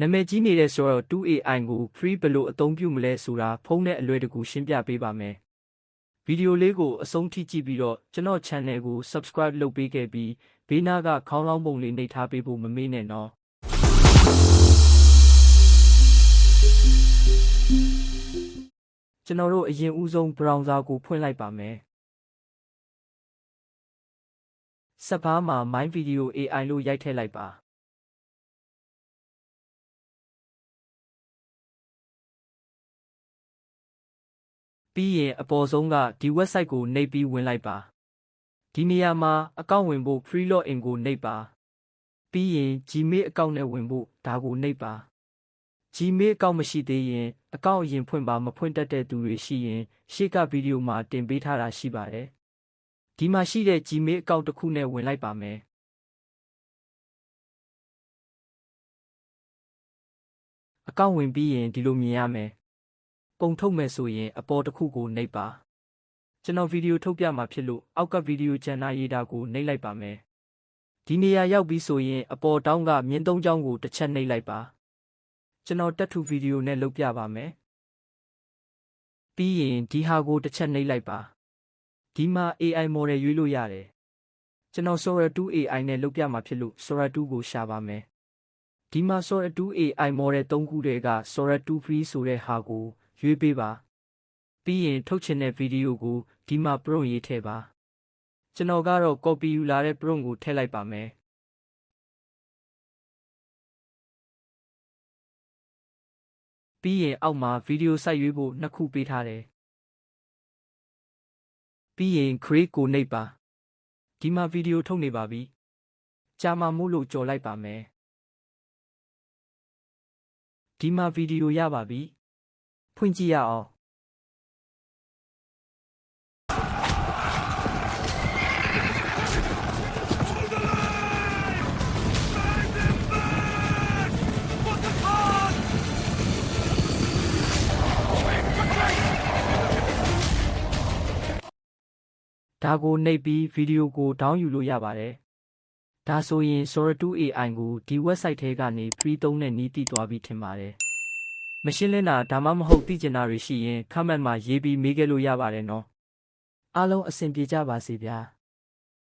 နာမည်ကြီးနေတဲ့ဆိုတော့ 2AI ကို free ဘယ်လိုအသုံးပြုမလဲဆိုတာဖုန်းနဲ့အလွယ်တကူရှင်းပြပေးပါမယ်ဗီဒီယိုလေးကိုအဆုံးထိကြည့်ပြီးတော့ကျွန်တော် channel ကို subscribe လုပ်ပေးခဲ့ပြီးဘေးနားကခေါင်းလောင်းပုံလေးနှိပ်ထားပေးဖို့မမေ့နဲ့နော်ကျွန်တော်တို့အရင်ဦးဆုံး browser ကိုဖွင့်လိုက်ပါမယ်စက်ဘာမှာ My Video AI လို့ရိုက်ထည့်လိုက်ပါ ပြီးရင်အပေါ်ဆုံးကဒီ website ကိုနှိပ်ပြီးဝင်လိုက်ပါဒီနေရာမှာအကောင့်ဝင်ဖို့ free login ကိုနှိပ်ပါပြီးရင် Gmail အကောင့်နဲ့ဝင်ဖို့ဒါကိုနှိပ်ပါ Gmail အကောင့်မရှိသေးရင်အကောင့်အရင်ဖွင့်ပါမဖွင့်တတ်တဲ့သူတွေရှိရင်ရှေ့ကဗီဒီယိုမှာတင်ပေးထားတာရှိပါတယ်ဒီမှာရှိတဲ့ Gmail အကောင့်တစ်ခုနဲ့ဝင်လိုက်ပါမယ်အကောင့်ဝင်ပြီးရင်ဒီလိုမြင်ရမယ် ပုံထုတ်မယ်ဆိုရင်အပေါ်တစ်ခုကိုနှိပ်ပါကျွန်တော်ဗီဒီယိုထုတ်ပြမှာဖြစ်လို့အောက်ကဗီဒီယိုကျန်နာရေးတာကိုနှိပ်လိုက်ပါမယ်ဒီနေရာရောက်ပြီးဆိုရင်အပေါ်တောင်းကမြင်းသုံးချောင်းကိုတစ်ချက်နှိပ်လိုက်ပါကျွန်တော်တက်ထူဗီဒီယိုနဲ့လုပ်ပြပါမယ်ပြီးရင်ဒီဟာကိုတစ်ချက်နှိပ်လိုက်ပါဒီမှာ AI model ရွေးလို့ရတယ်ကျွန်တော် Sora 2 AI နဲ့လုပ်ပြမှာဖြစ်လို့ Sora 2ကိုရှာပါမယ်ဒီမှာ Sora 2 AI model 3ခုတည်းက Sora 2 Free ဆိုတဲ့ဟာကို ရွေးပေးပါပြီးရင်ထုတ်ချင်တဲ့ဗီဒီယိုကိုဒီမှာ prompt ရေးထည့်ပါကျွန်တော်ကတော့ copy ယူလာတဲ့ prompt ကိုထည့်လိုက်ပါမယ်ပြီးရင်အောက်မှာဗီဒီယိုစိုက်ရွေးဖို့နှစ်ခုပေးထားတယ်ပြီးရင် create ကိုနှိပ်ပါဒီမှာဗီဒီယိုထုတ်နေပါပြီကြာမှမို့လို့ကြော်လိုက်ပါမယ်ဒီမှာဗီဒီယိုရပါပြီ ဖွင့်ကြည့်ရအောင်ဒါကိုနှိပ်ပြီးဗီဒီယိုကို down ယူလို့ရပါတယ်ဒါဆိုရင် Sora 2 AI ကိုဒီ website ထဲကနေ free သုံးတဲ့နည်းသိသွားပြီးထင်ပါတယ် မရှင်းလင်းတာဒါမှမဟုတ်သိကျင်တာတွေရှိရင် comment မှာရေးပြီးမေးခဲ့လို့ရပါတယ်နော်အားလုံးအဆင်ပြေကြပါစေဗျာ